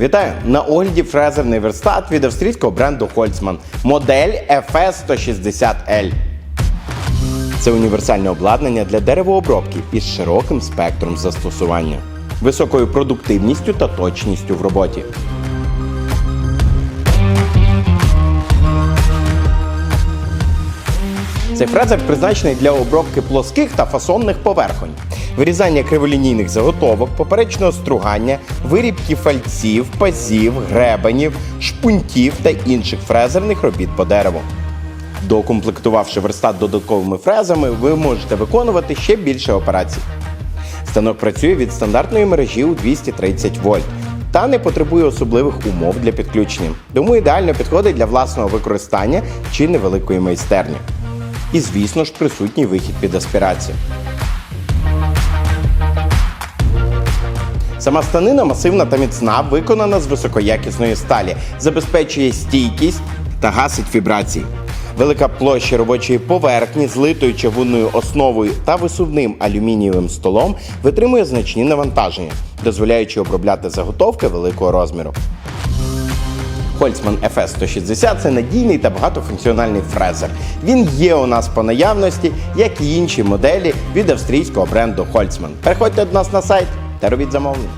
Вітаю! На огляді фрезерний верстат від австрійського бренду Holtzmann. Модель FS160L. Це універсальне обладнання для деревообробки із широким спектром застосування, високою продуктивністю та точністю в роботі. Цей фрезер призначений для обробки плоских та фасонних поверхонь, вирізання криволінійних заготовок, поперечного стругання, вирібки фальців, пазів, гребенів, шпунтів та інших фрезерних робіт по дереву. Докомплектувавши верстат додатковими фрезами, ви можете виконувати ще більше операцій. Станок працює від стандартної мережі у 230 вольт та не потребує особливих умов для підключення, тому ідеально підходить для власного використання чи невеликої майстерні. І, звісно ж, присутній вихід під аспірацію. Сама станина масивна та міцна, виконана з високоякісної сталі, забезпечує стійкість та гасить вібрації. Велика площа робочої поверхні з литою чавунною основою та висувним алюмінієвим столом витримує значні навантаження, дозволяючи обробляти заготовки великого розміру. Holtzmann FS160 це надійний та багатофункціональний фрезер. Він є у нас по наявності, як і інші моделі від австрійського бренду Holtzmann. Переходьте до нас на сайт та робіть замовлення.